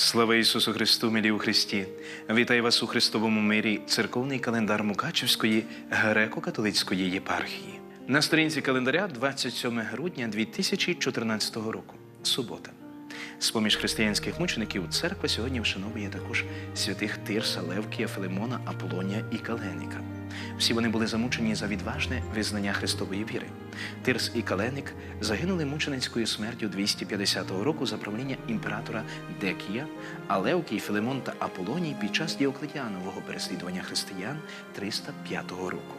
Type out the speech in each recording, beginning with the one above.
Слава Ісусу Христу, милі у Христі! Вітаю вас у Христовому мирі, церковний календар Мукачівської греко-католицької єпархії. На сторінці календаря 27 грудня 2014 року. Субота. З-поміж християнських мучеників церква сьогодні вшановує також святих Тирса, Левкія, Филимона, Аполонія і Каленика. Всі вони були замучені за відважне визнання Христової віри. Тирс і Каленик загинули мученицькою смертю 250 року за правління імператора Декія, а Левкій, Филимон та Аполоній під час Діоклетіанового переслідування християн 305 року.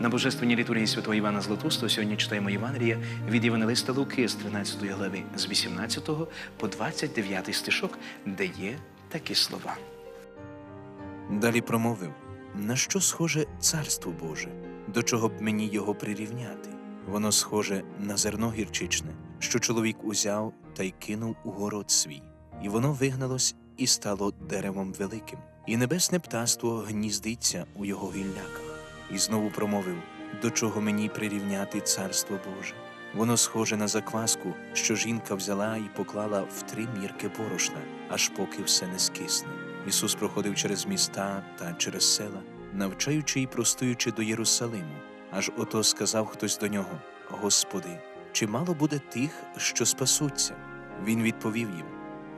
На божественній літургії святого Івана Златоустого сьогодні читаємо Євангелія від Євангелиста Луки з 13 глави з 18 по 29 стишок, де є такі слова. Далі промовив: на що схоже царство Боже, до чого б мені його прирівняти? Воно схоже на зерно гірчичне, що чоловік узяв та й кинув у город свій, і воно вигналось і стало деревом великим, і небесне птаство гніздиться у його гілляках. І знову промовив: до чого мені прирівняти царство Боже? Воно схоже на закваску, що жінка взяла і поклала в три мірки борошна, аж поки все не скисне. Ісус проходив через міста та через села, навчаючи і простуючи до Єрусалиму. Аж ото сказав хтось до нього: Господи, чи мало буде тих, що спасуться? Він відповів їм: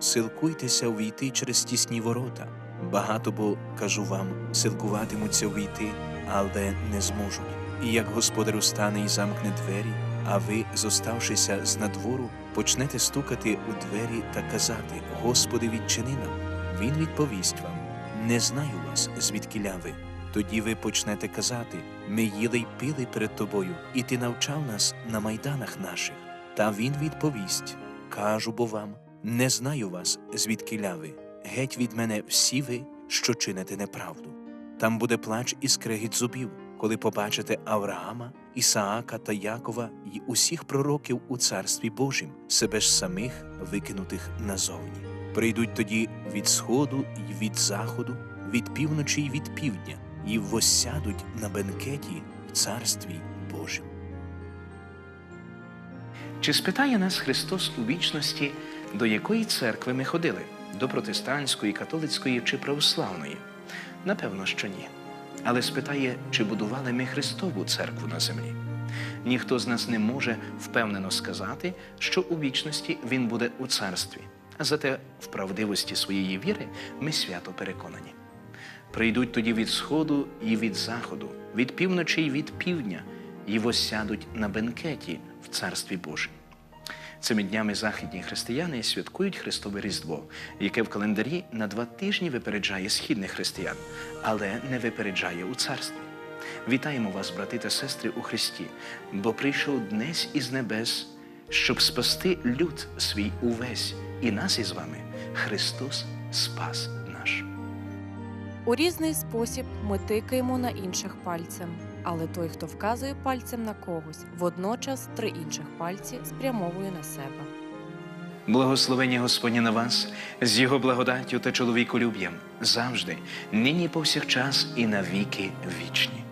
Силкуйтеся увійти через тісні ворота. Багато бо кажу вам, силкуватимуться увійти, але не зможуть. І як господар устане і замкне двері, а ви, зоставшися з надвору, почнете стукати у двері та казати: Господи, відчини нам. Він відповість вам: Не знаю вас, звідкіля ви. Тоді ви почнете казати: Ми їли й пили перед тобою, і ти навчав нас на майданах наших. Та він відповість: Кажу бо вам, не знаю вас, звідкіля ви. Геть від мене всі ви, що чините неправду. Там буде плач і скрегіт зубів, коли побачите Авраама, Ісаака та Якова й усіх пророків у царстві Божім, себе ж самих викинутих назовні. Прийдуть тоді від сходу й від заходу, від півночі й від півдня, і воссядуть на бенкеті в царстві Божім. Чи спитає нас Христос у вічності, до якої церкви ми ходили? До протестантської, католицької чи православної? Напевно, що ні. Але спитає, чи будували ми Христову церкву на землі? Ніхто з нас не може впевнено сказати, що у вічності він буде у царстві. Зате в правдивості своєї віри ми свято переконані. Прийдуть тоді від сходу і від заходу, від півночі і від півдня, і восядуть на бенкеті в Царстві Божім. Цими днями західні християни святкують Христове Різдво, яке в календарі на два тижні випереджає східних християн, але не випереджає у царстві. Вітаємо вас, брати та сестри, у Христі, бо прийшов днесь із небес, щоб спасти люд свій увесь, і нас із вами Христос спас наш. У різний спосіб ми тикаємо на інших пальцем, але той, хто вказує пальцем на когось, водночас три інших пальці спрямовує на себе. Благословення Господнє на вас з Його благодаттю та чоловіколюб'ям завжди, нині повсякчас і на віки вічні.